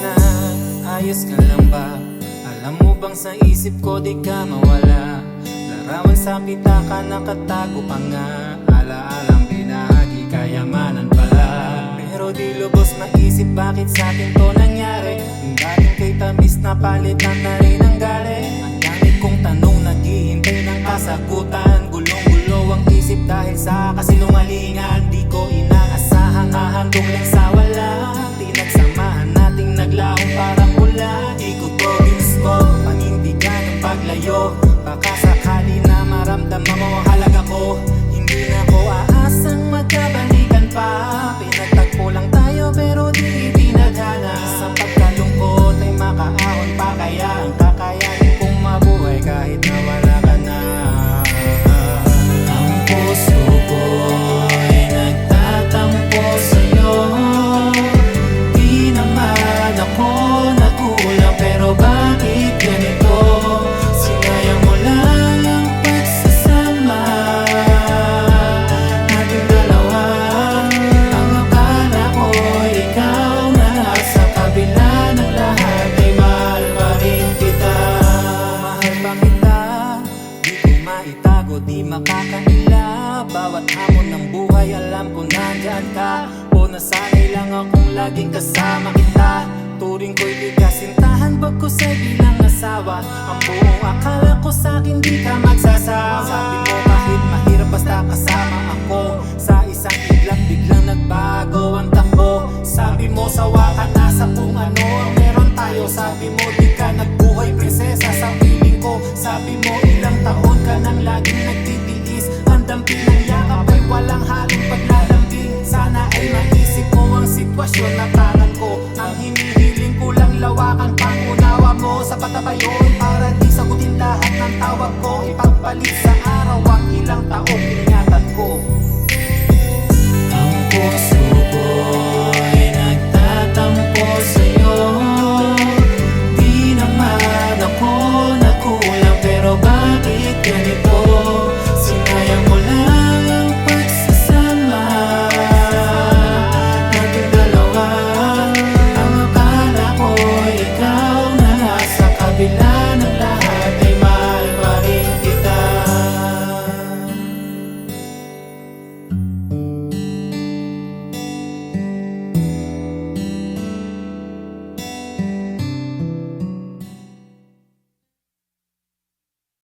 na Ayos ka lang ba? Alam mo bang sa isip ko di ka mawala? Larawan sa pita pitaka nakatago pa nga. Alaalang binahagi kayamanan pala. Pero di lubos maisip bakit sa akin to nangyari. Ang dating kay tamis na palitan na rin ang gali. Ang dami kong tanong naghihintay ng kasagutan. Gulong-gulo ang isip dahil sa kasinungalingan. Di ko inaasahang ahantong lang layo maitago, di makakaila Bawat hamon ng buhay alam ko nandyan ka. O nasanay lang akong laging kasama kita. Turing ko'y di kasintahan Bagkus ay bilang asawa? Ang buong akala ko sa'kin di ka magsasawa. Sabi mo kahit mahirap basta kasama ako Sa isang iglap biglang nagbago ang takbo Sabi mo sawa ka na sa kung ano meron tayo. Sabi mo di ka nagbuhay prinsesa sa piling ko. Sabi mo